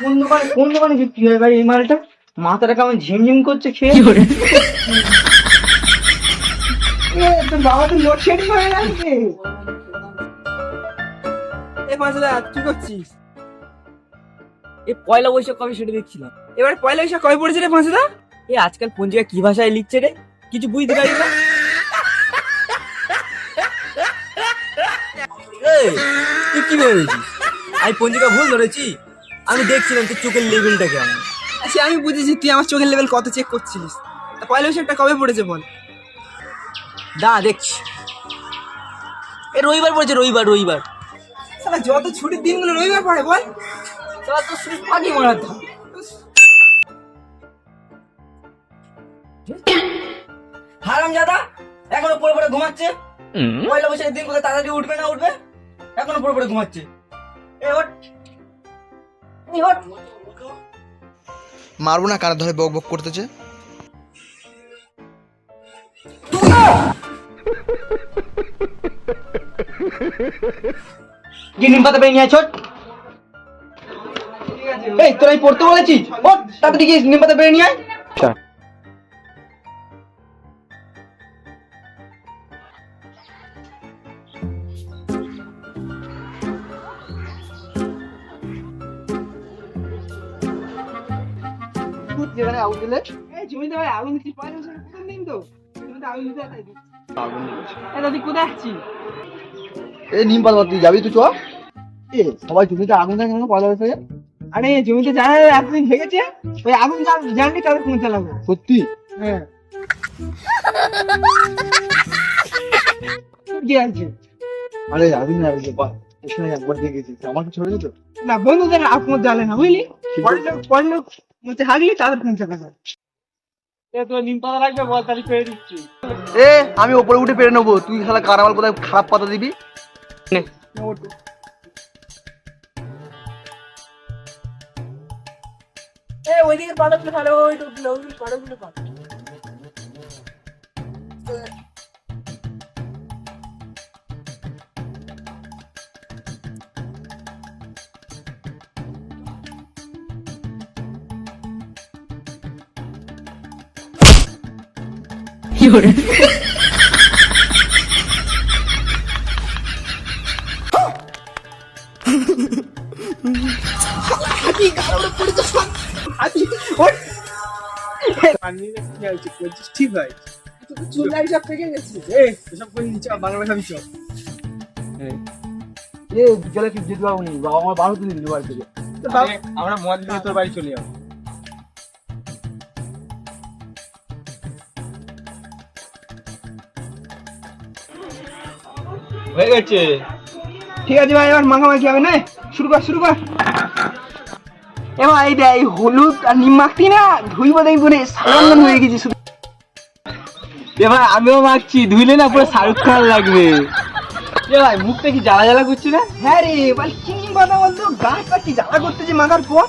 কোন দোকানে কোন দোকানে বিক্রি হয় ভাই এই মালটা? মাথাটা কেমন ঝিমঝিম করছে খেয়ে? তোর বাবা তো লোডশেডিং হয়ে গেছে এ পাঁচদা কি করছিস? এই পয়লা বৈশাখ কবে সেটা দেখছিলাম। এবার পয়লা বৈশাখ কবে পড়েছে রে পাঁচদা এ আজকাল পঞ্জিকা কি ভাষায় লিখছে রে? কিছু বুঝতে পারি না? তুই কি ভেবেছিস আমি পঞ্জিকা ভুল ধরেছি? আমি দেখছিলাম তোর চোখের লেভেলটা কেমন। সে আমি বুঝেছি তুই আমার চোখের লেভেল কত চেক করছিলিস। তা পয়লা বৈশাখটা কবে পড়েছে বল? দা দেখছি। এ রবিবার পড়েছে রবিবার রবিবার। সালা যত ছুটির দিনগুলো রবিবার পড়ে বল। তাহলে তো শুধু ফাঁকি মারার ধাম। হারাম জাদা এখনও পড়ে পড়ে ঘুমাচ্ছে। পয়লা বৈশাখের দিন কোথায় তাড়াতাড়ি উঠবে না উঠবে এখনও পড়ে পড়ে ঘুমাচ্ছে। এ ওঠ। মারবো না কানে ধরে বক বক করতেছে। কি নিম পাতা পেয়ে নিয়ে আয়, ছোট। এই তোরা পড়তে বলেছিস? তাড়াতাড়ি গিয়ে নিম পাতা পেয়ে নিয়ে আয়। যেখানে আউট দিলে? এই জমিতে ভাই আগুন প্রথম দিন তো জমিতে আগুন দিতে তাই আগুন এই দাদি কোথায় আসছিস এই নিম পাতা তুই যাবি তুই চ এ সবাই জমিতে আগুন দেখে কেন? পয়লা বৈশাখে আরে জমিতে জানা এতদিন ভেঙেছে ওই আগুন জান- জানলি তাদের ফোন চালাবো। সত্যি? হ্যাঁ। কি আছে আরে আগুন না একবার দেখেছি। আমার যেত না বন্ধুদের আপমত জ্বালে না বুঝলি? পরের লোক মধ্যে হাগলি তাদের চালাবো এ আমি ওপরে উঠে পেরে নেব। তুই শালা কারামাল কোথায় খারাপ পাতা দিবি? এ ওইদিকে পাতাগুলো ভালো পাতাগুলো পাতা। ঠিক হয় চুল দাড়ি সব পেকে গেছে এসব করে নিচে বাংলা খাবি চল এ বিকেলে কি যেতে পারব বাবা আমার বারো দিন দিল বাড়ি আমরা মদ নিয়ে তোর বাড়ি চলে যাব হয়ে গেছে। ঠিক আছে ভাই এবার মাখামাখি হবে না? শুরু কর শুরু কর। এবার এই দেখ এই হলুদ আর নিম মাখতি না ধুইব দেখব রে সালান হয়ে গেছে শুধু। এবার আমিও মাখছি ধুইলে না পুরো শাহরুখ খান লাগবে। এ ভাই মুখটা কি জ্বালা জ্বালা করছে না? হ্যাঁ রে বল কি কথা বলতো? গাছটা কি জ্বালা করতেছে মাখার পর?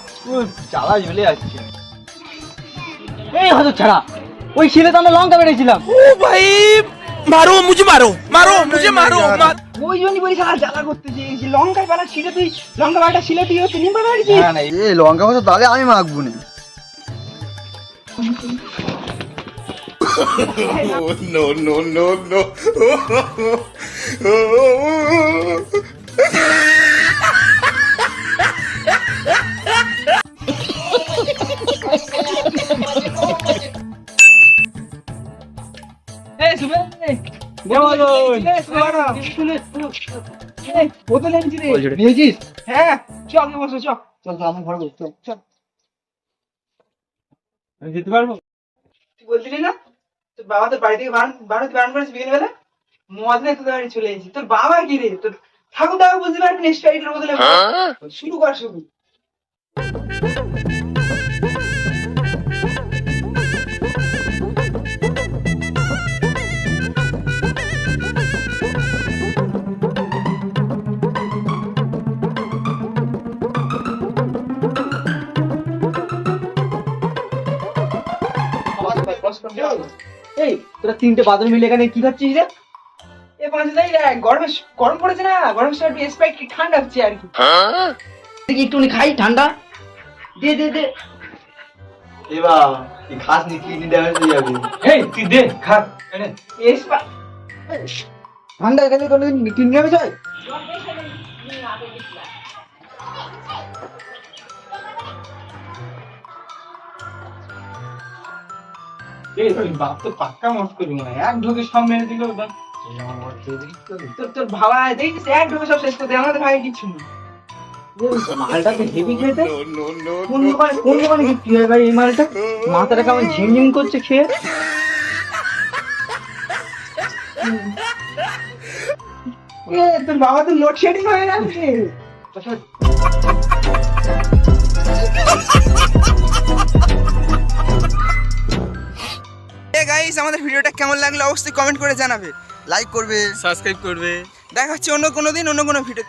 জ্বালা জ্বলে যাচ্ছে এই হতো ছাড়া ওই ছেলে তো আমরা লঙ্কা বেড়েছিলাম मारो মারো মুঝে মারো মারো মুঝে মারো ওই জন্যই বলি শালা জ্বালা করতে যে লঙ্কায় বালা ছিলে তুই লঙ্কা বাটা ছিলে তুই হচ্ছে নিম্বা বাড়িছি না না এই লঙ্কা হতো তাহলে আমি মাখবো না no no no no আমি যেতে পারব বলছিলি না তোর বাবা বাড়ি থেকে করেছে বিকেল বেলা মদ নিয়ে তোদের বাড়ি চলে তোর বাবা কি রে তোর ঠাকুর শুরু কর শুরু এই তোরা তিনটে বাদল মিলে এখানে কি খাচ্ছিস রে? এ পাঁচ দাই দেখ গরমে গরম পড়েছে না গরম সময় একটু স্প্রাইট কি ঠান্ডা হচ্ছে আর কি। দেখি একটুখানি খাই ঠান্ডা। দে দে দে। এবার এই খাস নি কিডনি ড্যামেজ হয়ে যাবে? এই তুই দে খা পা ঠান্ডা এখানে কোনোদিন কিডনি ড্যামেজ হয়? বাপ তো পাক্কা মস্ত করি মনে এক ঢোকে সব মেরে দিল তোর তোর ভাবা দেখিস এক ঢোকে সব শেষ করে আমাদের ভাই কিছু নেই। মালটা তো হেভি খেতে। কোন দোকানে কোন দোকানে বিক্রি হয় ভাই এই মালটা? মাথাটা কেমন ঝিমঝিম করছে খেয়ে। তোর বাবা তো লোডশেডিং হয়ে যাচ্ছে আমাদের ভিডিওটা কেমন লাগল অবশ্যই কমেন্ট করে জানাবে। লাইক করবে। সাবস্ক্রাইব করবে। দেখা হচ্ছে অন্য কোনো দিন অন্য কোনো ভিডিও